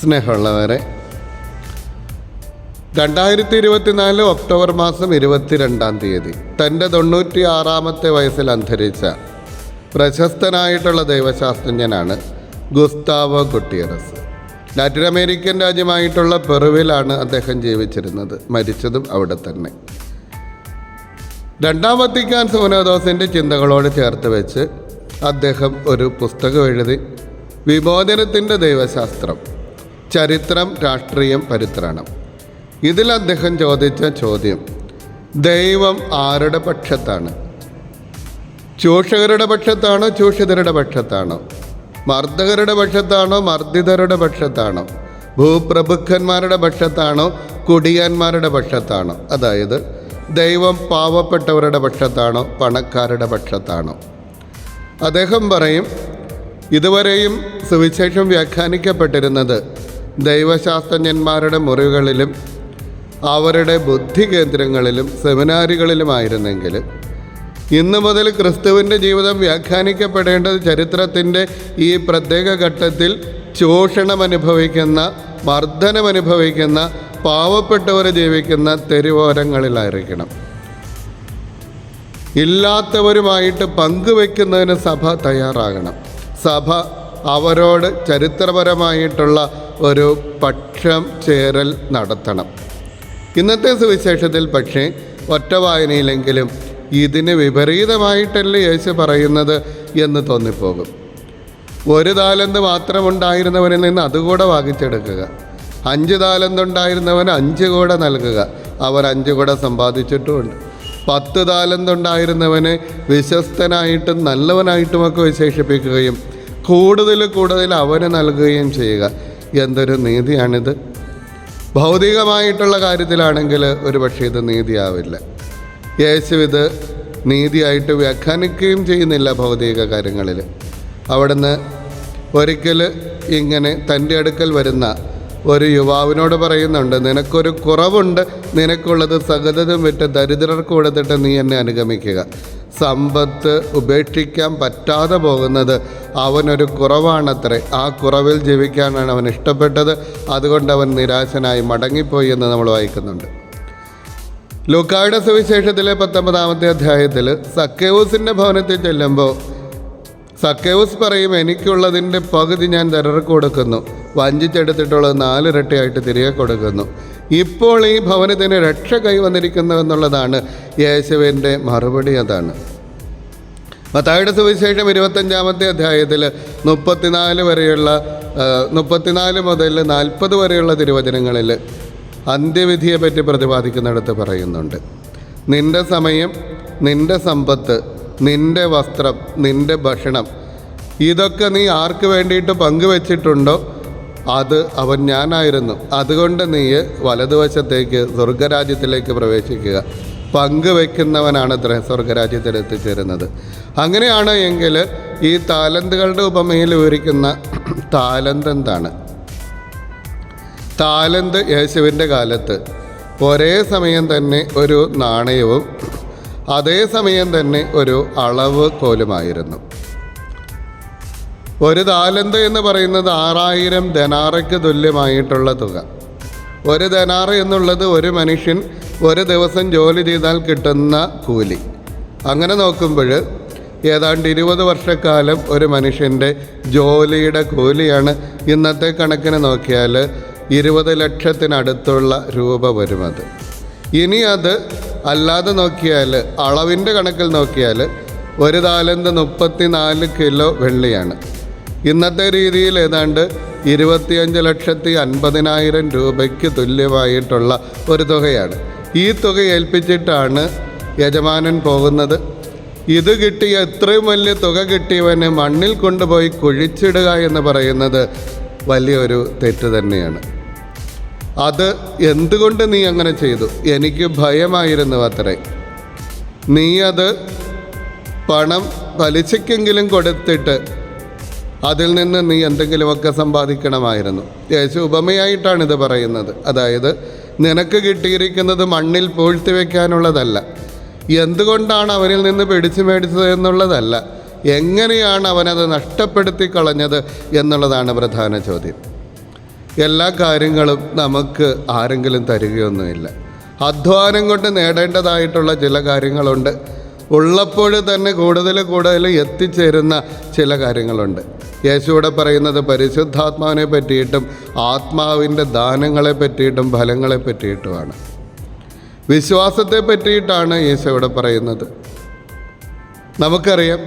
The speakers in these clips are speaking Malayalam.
സ്നേഹമുള്ളവരെ രണ്ടായിരത്തി ഇരുപത്തിനാല് ഒക്ടോബർ മാസം ഇരുപത്തിരണ്ടാം തീയതി തന്റെ തൊണ്ണൂറ്റി ആറാമത്തെ വയസ്സിൽ അന്തരിച്ച പ്രശസ്തനായിട്ടുള്ള ദൈവശാസ്ത്രജ്ഞനാണ് ഗുസ്താവോ ഗുട്ടിയറസ് ലാറ്റിൻ അമേരിക്കൻ രാജ്യമായിട്ടുള്ള പെറുവിലാണ് അദ്ദേഹം ജീവിച്ചിരുന്നത് മരിച്ചതും അവിടെ തന്നെ. രണ്ടാം വത്തിക്കാൻ സോനോദോസിന്റെ ചിന്തകളോട് ചേർത്ത് വെച്ച് അദ്ദേഹം ഒരു പുസ്തകം എഴുതി വിമോചനത്തിന്റെ ദൈവശാസ്ത്രം ചരിത്രം രാഷ്ട്രീയം പരിത്രാണം. ഇതിൽ അദ്ദേഹം ചോദിച്ച ചോദ്യം ദൈവം ആരുടെ പക്ഷത്താണ്? ചൂഷകരുടെ പക്ഷത്താണോ ചൂഷിതരുടെ പക്ഷത്താണോ? മർദ്ദകരുടെ പക്ഷത്താണോ മർദ്ദിതരുടെ പക്ഷത്താണോ? ഭൂപ്രഭുക്കന്മാരുടെ പക്ഷത്താണോ കുടിയന്മാരുടെ പക്ഷത്താണോ? അതായത് ദൈവം പാവപ്പെട്ടവരുടെ പക്ഷത്താണോ പണക്കാരുടെ പക്ഷത്താണോ? അദ്ദേഹം പറയും ഇതുവരെയും സുവിശേഷം വ്യാഖ്യാനിക്കപ്പെട്ടിരുന്നത് ദൈവശാസ്ത്രജ്ഞന്മാരുടെ മുറികളിലും അവരുടെ ബുദ്ധി കേന്ദ്രങ്ങളിലും സെമിനാറുകളിലുമായിരുന്നെങ്കിൽ ഇന്നു മുതൽ ക്രിസ്തുവിന്റെ ജീവിതം വ്യാഖ്യാനിക്കപ്പെടേണ്ടത് ചരിത്രത്തിന്റെ ഈ പ്രത്യേക ഘട്ടത്തിൽ ചൂഷണം അനുഭവിക്കുന്ന മർദ്ദനം അനുഭവിക്കുന്ന പാവപ്പെട്ടവർ ജീവിക്കുന്ന തെരുവോരങ്ങളിലായിരിക്കണം. ഇല്ലാത്തവരുമായിട്ട് പങ്കുവെക്കുന്നതിന് സഭ തയ്യാറാകണം. സഭ അവരോട് ചരിത്രപരമായിട്ടുള്ള ഒരു പക്ഷം ചേരൽ നടത്തണം. ഇന്നത്തെ സുവിശേഷത്തിൽ പക്ഷേ ഒറ്റ വായനയിലെങ്കിലും ഇതിന് വിപരീതമായിട്ടല്ലേ യേശു പറയുന്നത് എന്ന് തോന്നിപ്പോകും. ഒരു താലന്ത് മാത്രമുണ്ടായിരുന്നവനിൽ നിന്ന് അതുകൂടെ വാങ്ങിച്ചെടുക്കുക. അഞ്ച് താലന്തുണ്ടായിരുന്നവന് അഞ്ച് കൂടെ നൽകുക. അവൻ അഞ്ച് കൂടെ സമ്പാദിച്ചിട്ടുമുണ്ട്. പത്ത് താലന്തുണ്ടായിരുന്നവനെ വിശ്വസ്തനായിട്ടും നല്ലവനായിട്ടുമൊക്കെ വിശേഷിപ്പിക്കുകയും കൂടുതൽ കൂടുതൽ അവന് നൽകുകയും ചെയ്യുക. എന്തൊരു നീതിയാണിത്. ഭൗതികമായിട്ടുള്ള കാര്യത്തിലാണെങ്കിൽ ഒരു പക്ഷേ ഇത് നീതിയാവില്ല. യേശു ഇത് നീതിയായിട്ട് വ്യാഖ്യാനിക്കുകയും ചെയ്യുന്നില്ല ഭൗതിക കാര്യങ്ങളിൽ. അവിടുന്ന് ഒരിക്കൽ ഇങ്ങനെ തന്റെ അടുക്കൽ വരുന്ന ഒരു യുവാവിനോട് പറയുന്നുണ്ട് നിനക്കൊരു കുറവുണ്ട് നിനക്കുള്ളത് സകലതും വിട്ട് ദരിദ്രർക്ക് കൊടുത്തിട്ട് നീ എന്നെ അനുഗമിക്കുക. സമ്പത്ത് ഉപേക്ഷിക്കാൻ പറ്റാതെ പോകുന്നത് അവനൊരു കുറവാണത്രേ. ആ കുറവിൽ ജീവിക്കാനാണ് അവൻ ഇഷ്ടപ്പെട്ടത്. അതുകൊണ്ട് അവൻ നിരാശനായി മടങ്ങിപ്പോയി എന്ന് നമ്മൾ വായിക്കുന്നുണ്ട്. ലൂക്കായുടെ സുവിശേഷത്തിലെ പത്തൊമ്പതാമത്തെ അധ്യായത്തിൽ സക്കേവൂസിന്റെ ഭവനത്തിൽ ചെല്ലുമ്പോൾ സക്കേവൂസ് പറയും എനിക്കുള്ളതിന്റെ പകുതി ഞാൻ തിരക്ക് കൊടുക്കുന്നു. വഞ്ചിച്ചെടുത്തിട്ടുള്ളത് നാലിരട്ടിയായിട്ട് തിരികെ കൊടുക്കുന്നു. ഇപ്പോൾ ഈ ഭവനത്തിന് രക്ഷ കൈവന്നിരിക്കുന്നു എന്നുള്ളതാണ് യേശുവിന്റെ മറുപടി അതാണ്. മത്തായുടെ സുവിശേഷം ഇരുപത്തഞ്ചാമത്തെ അധ്യായത്തിൽ മുപ്പത്തിനാല് വരെയുള്ള മുപ്പത്തിനാല് മുതൽ നാൽപ്പത് വരെയുള്ള തിരുവചനങ്ങളിൽ അന്ത്യവിധിയെപ്പറ്റി പ്രതിപാദിക്കുന്നിടത്ത് പറയുന്നുണ്ട്. നിന്റെ സമയം നിന്റെ സമ്പത്ത് നിന്റെ വസ്ത്രം നിന്റെ ഭക്ഷണം ഇതൊക്കെ നീ ആർക്ക് വേണ്ടിയിട്ട് പങ്കുവച്ചിട്ടുണ്ടോ? അത് അവൻ ഞാനായിരുന്നു. അതുകൊണ്ട് നീ വലതുവശത്തേക്ക് സ്വർഗരാജ്യത്തിലേക്ക് പ്രവേശിക്കുക. പങ്കുവെക്കുന്നവനാണ് സ്വർഗരാജ്യത്തിൽ എത്തിച്ചേരുന്നത്. അങ്ങനെയാണ് എങ്കിൽ ഈ താലന്തുകളുടെ ഉപമയിൽ വിവരിക്കുന്ന താലന്ത് എന്താണ്? താലന്ത് യേശുവിന്റെ കാലത്ത്. ഒരേ സമയം തന്നെ ഒരു നാണയവും അതേ സമയം തന്നെ ഒരു അളവ് കോലുമായിരുന്നു ഒരു താലന്ത് എന്ന് പറയുന്നത് ആറായിരം ധനാറയ്ക്ക് തുല്യമായിട്ടുള്ള തുക. ഒരു ധനാറ എന്നുള്ളത് ഒരു മനുഷ്യൻ ഒരു ദിവസം ജോലി ചെയ്താൽ കിട്ടുന്ന കൂലി. അങ്ങനെ നോക്കുമ്പോൾ ഏതാണ്ട് ഇരുപത് വർഷക്കാലം ഒരു മനുഷ്യന്റെ ജോലിയുടെ കൂലിയാണ് ഇന്നത്തെ കണക്കിന് നോക്കിയാൽ ഇരുപത് ലക്ഷത്തിനടുത്തുള്ള രൂപ വരും അത് ഇനി അത് അല്ലാതെ നോക്കിയാൽ അളവിന്റെ കണക്കിൽ നോക്കിയാൽ ഒരു താലന്ത് മുപ്പത്തിനാല് കിലോ വെള്ളിയാണ്. ഇന്നത്തെ രീതിയിൽ ഏതാണ്ട് ഇരുപത്തിയഞ്ച് ലക്ഷത്തി അൻപതിനായിരം രൂപയ്ക്ക് തുല്യമായിട്ടുള്ള ഒരു തുകയാണ്. ഈ തുക ഏൽപ്പിച്ചിട്ടാണ് യജമാനൻ പോകുന്നത്. ഇത് കിട്ടിയ ഇത്രയും വലിയ തുക കിട്ടിയവന് മണ്ണിൽ കൊണ്ടുപോയി കുഴിച്ചിടുക എന്ന് പറയുന്നത് വലിയൊരു തെറ്റ് തന്നെയാണ്. അത് എന്തുകൊണ്ട് നീ അങ്ങനെ ചെയ്തു? എനിക്ക് ഭയമായിരുന്നു അത്രേ. നീ അത് പണം പലിശയ്ക്കെങ്കിലും കൊടുത്തിട്ട് അതിൽ നിന്ന് നീ എന്തെങ്കിലുമൊക്കെ സമ്പാദിക്കണമായിരുന്നു. യേശു ഉപമയായിട്ടാണ് ഇത് പറയുന്നത്. അതായത് നിനക്ക് കിട്ടിയിരിക്കുന്നത് മണ്ണിൽ പൂഴ്ത്തി വയ്ക്കാനുള്ളതല്ല എന്തുകൊണ്ടാണ് അവനിൽ നിന്ന് പിടിച്ചു മേടിച്ചത് എന്നുള്ളതല്ല. എങ്ങനെയാണ് അവനത് നഷ്ടപ്പെടുത്തി കളഞ്ഞത് എന്നുള്ളതാണ് പ്രധാന ചോദ്യം. എല്ലാ കാര്യങ്ങളും നമുക്ക് ആരെങ്കിലും തരികയൊന്നുമില്ല. അധ്വാനം കൊണ്ട് നേടേണ്ടതായിട്ടുള്ള ചില കാര്യങ്ങളുണ്ട്. ഉള്ളപ്പോൾ തന്നെ കൂടുതൽ കൂടുതൽ എത്തിച്ചേരുന്ന ചില കാര്യങ്ങളുണ്ട്. യേശുവിടെ പറയുന്നത് പരിശുദ്ധാത്മാവിനെ പറ്റിയിട്ടും ആത്മാവിന്റെ ദാനങ്ങളെ പറ്റിയിട്ടും ഫലങ്ങളെ പറ്റിയിട്ടുമാണ്. വിശ്വാസത്തെ പറ്റിയിട്ടാണ് യേശു ഇവിടെ പറയുന്നത്. നമുക്കറിയാം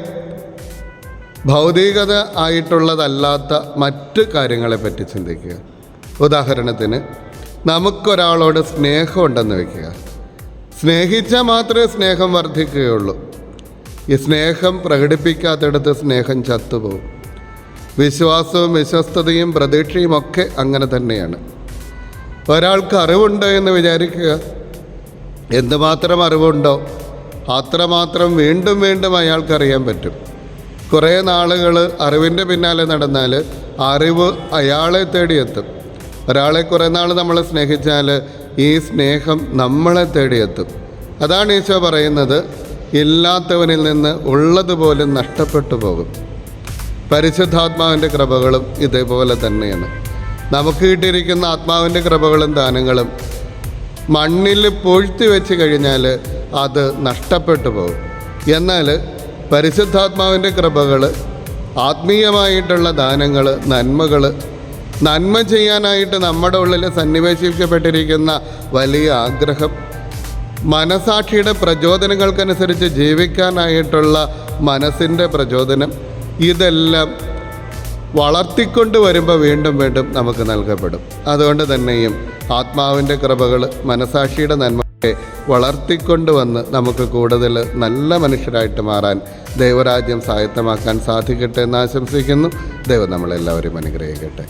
ഭൗതികത ആയിട്ടുള്ളതല്ലാത്ത മറ്റ് കാര്യങ്ങളെ പറ്റി ചിന്തിക്കുക. ഉദാഹരണത്തിന് നമുക്കൊരാളോട് സ്നേഹമുണ്ടെന്ന് വയ്ക്കുക സ്നേഹിച്ചാൽ മാത്രമേ സ്നേഹം വർദ്ധിക്കുകയുള്ളൂ. ഈ സ്നേഹം പ്രകടിപ്പിക്കാത്തിടത്ത് സ്നേഹം ചത്തുപോകും. വിശ്വാസവും വിശ്വസ്തതയും പ്രതീക്ഷയും ഒക്കെ അങ്ങനെ തന്നെയാണ്. ഒരാൾക്ക് അറിവുണ്ട് എന്ന് വിചാരിക്കുക. എന്തുമാത്രം അറിവുണ്ടോ അത്രമാത്രം വീണ്ടും വീണ്ടും അയാൾക്കറിയാൻ പറ്റും. കുറേ നാളുകൾ അറിവിന്റെ പിന്നാലെ നടന്നാൽ അറിവ് അയാളെ തേടിയെത്തും. ഒരാളെ കുറേ നാൾ നമ്മൾ സ്നേഹിച്ചാൽ ഈ സ്നേഹം നമ്മളെ തേടിയെത്തും. അതാണ് ഈശോ പറയുന്നത് ഇല്ലാത്തവനിൽ നിന്ന് ഉള്ളതുപോലും നഷ്ടപ്പെട്ടു പോകും. പരിശുദ്ധാത്മാവിന്റെ കൃപകളും ഇതേപോലെ തന്നെയാണ്. നമുക്ക് കിട്ടിയിരിക്കുന്ന ആത്മാവിന്റെ കൃപകളും ദാനങ്ങളും മണ്ണിൽ പൊഴ്ത്തി വെച്ച് കഴിഞ്ഞാൽ അത് നഷ്ടപ്പെട്ടു പോകും. എന്നാൽ പരിശുദ്ധാത്മാവിന്റെ കൃപകൾ ആത്മീയമായിട്ടുള്ള ദാനങ്ങൾ നന്മകൾ നന്മ ചെയ്യാനായിട്ട് നമ്മുടെ ഉള്ളിൽ സന്നിവേശിക്കപ്പെട്ടിരിക്കുന്ന വലിയ ആഗ്രഹം. മനസാക്ഷിയുടെ പ്രചോദനങ്ങൾക്കനുസരിച്ച് ജീവിക്കാനായിട്ടുള്ള മനസ്സിന്റെ പ്രചോദനം. ഇതെല്ലാം വളർത്തിക്കൊണ്ട് വരുമ്പോൾ വീണ്ടും വീണ്ടും നമുക്ക് നൽകപ്പെടും. അതുകൊണ്ട് തന്നെയും ആത്മാവിന്റെ കൃപകൾ മനസാക്ഷിയുടെ നന്മയെ വളർത്തിക്കൊണ്ട് വന്ന് നമുക്ക് കൂടുതൽ നല്ല മനുഷ്യരായിട്ട് മാറാൻ ദൈവരാജ്യം സായത്തമാക്കാൻ സാധിക്കട്ടെ എന്ന് ആശംസിക്കുന്നു. ദൈവം നമ്മളെല്ലാവരും അനുഗ്രഹിക്കട്ടെ.